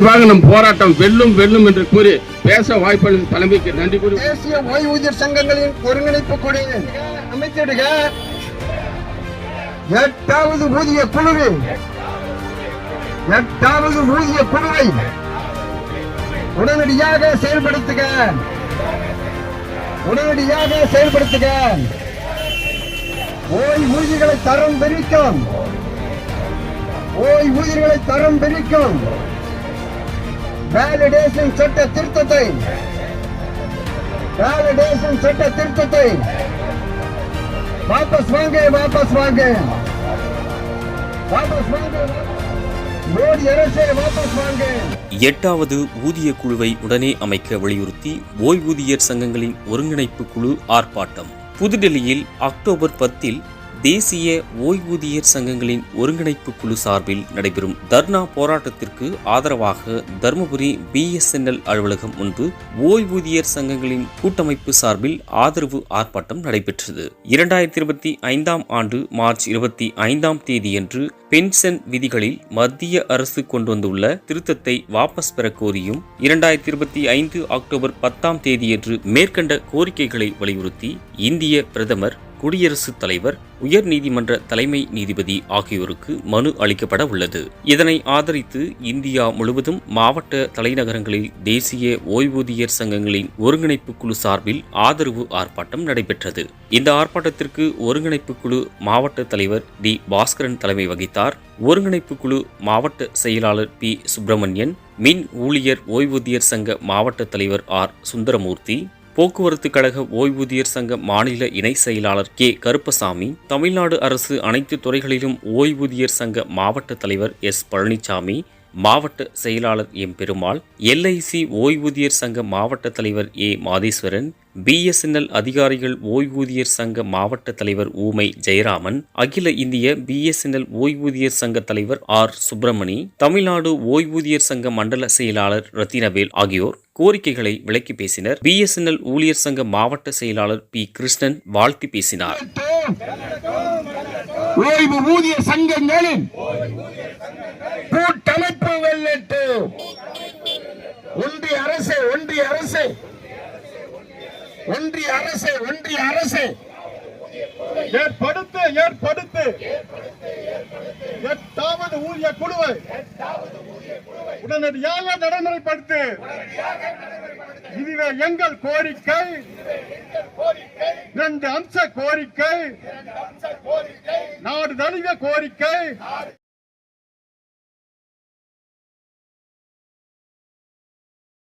தொடர்பாக நம் போராட்டம் வெல்லும் வெல்லும் என்று கூறி பேச வாய்ப்பளித்த தலைமைக்கு நன்றி கூறி தேசிய ஓய்வூதியர் சங்கங்களின் ஒருங்கிணைப்பு குழு அமைத்திடுக. எட்டாவது ஊதிய குழுவை எட்டாவது ஊதிய குழுவை உடனடியாக செயல்படுத்துக. உடனடியாக செயல்படுத்துக. ஓய்வூதியர்களை தரம் பிரிக்கும். ஓய்வூதியர்களை தரம் பிரிக்கும். வேலிடேஷன் சட்ட திருத்தத்தை. வேலிடேஷன் சட்ட திருத்தத்தை. வாபஸ் வாங்க வாபஸ் வாங்க. வாபஸ் வாங்க மோடி அரசே வாபஸ் வாங்க. எட்டாவது ஊதிய குழுவை உடனே அமைக்க வலியுறுத்தி ஓய்வூதியர் சங்கங்களின் ஒருங்கிணைப்பு குழு ஆர்ப்பாட்டம். புதுடெல்லியில் அக்டோபர் பத்தில் தேசிய ஓய்வூதியர் சங்கங்களின் ஒருங்கிணைப்பு குழு சார்பில் நடைபெறும் தர்ணா போராட்டத்திற்கு ஆதரவாக தருமபுரி பிஎஸ்என்எல் அலுவலகம் முன்பு ஓய்வூதியர் சங்கங்களின் கூட்டமைப்பு சார்பில் ஆதரவு ஆர்ப்பாட்டம் நடைபெற்றது. இரண்டாயிரத்தி இருபத்தி ஐந்தாம் ஆண்டு மார்ச் இருபத்தி ஐந்தாம் தேதியன்று பென்ஷன் விதிகளில் மத்திய அரசு கொண்டு வந்துள்ள திருத்தத்தை வாபஸ் பெற கோரியும் இரண்டாயிரத்தி இருபத்தி ஐந்து அக்டோபர் பத்தாம் தேதியன்று மேற்கண்ட கோரிக்கைகளை வலியுறுத்தி இந்திய பிரதமர் குடியரசுத் தலைவர் உயர் நீதிமன்ற தலைமை நீதிபதி ஆகியோருக்கு மனு அளிக்கப்பட உள்ளது. இதனை ஆதரித்து இந்தியா முழுவதும் மாவட்ட தலைநகரங்களில் தேசிய ஓய்வூதியர் சங்கங்களின் ஒருங்கிணைப்பு குழு சார்பில் ஆதரவு ஆர்ப்பாட்டம் நடைபெற்றது. இந்த ஆர்ப்பாட்டத்திற்கு ஒருங்கிணைப்பு குழு மாவட்ட தலைவர் டி. பாஸ்கரன் தலைமை வகித்தார். ஒருங்கிணைப்பு குழு மாவட்ட செயலாளர் பி. சுப்பிரமணியன் மின் ஊழியர் ஓய்வூதியர் சங்க மாவட்ட தலைவர் ஆர். சுந்தரமூர்த்தி போக்குவரத்து கழக ஓய்வூதியர் சங்க மாநில இணை செயலாளர் கே. கருப்பசாமி தமிழ்நாடு அரசு அனைத்து துறைகளிலும் ஓய்வூதியர் சங்க மாவட்ட தலைவர் எஸ். பழனிசாமி மாவட்ட செயலாளர் எம். பெருமாள் எல்ஐசி ஓய்வூதியர் சங்க மாவட்ட தலைவர் ஏ. மாதேஸ்வரன் பிஎஸ்என்எல் அதிகாரிகள் ஓய்வூதியர் சங்க மாவட்ட தலைவர் ஊமை ஜெயராமன் அகில இந்திய பிஎஸ்என்எல் ஓய்வூதியர் சங்க தலைவர் ஆர். சுப்பிரமணி தமிழ்நாடு ஓய்வூதியர் சங்க மண்டல செயலாளர் ரத்தினவேல் ஆகியோர் கோரிக்கைகளை விளக்கி பேசினர். பிஎஸ்என்எல் ஊழியர் சங்க மாவட்ட செயலாளர் பி. கிருஷ்ணன் வாழ்த்தி பேசினார். ஓய்வு ஊதிய சங்கங்களின் கூட்டமைப்பு வெள்ளட்டு ஒன்றிய அரசு ஒன்றிய அரசு. ஒன்றிய அரசு ஒன்றிய அரசு. ஏற்படுத்து ஏற்படுத்து. எட்டாவது ஊதிய குழுவை உடனடியாக நடைமுறைப்படுத்து. இதுவே எங்கள் கோரிக்கை. இரண்டு அம்ச கோரிக்கை. நாடு தழுவிய கோரிக்கை.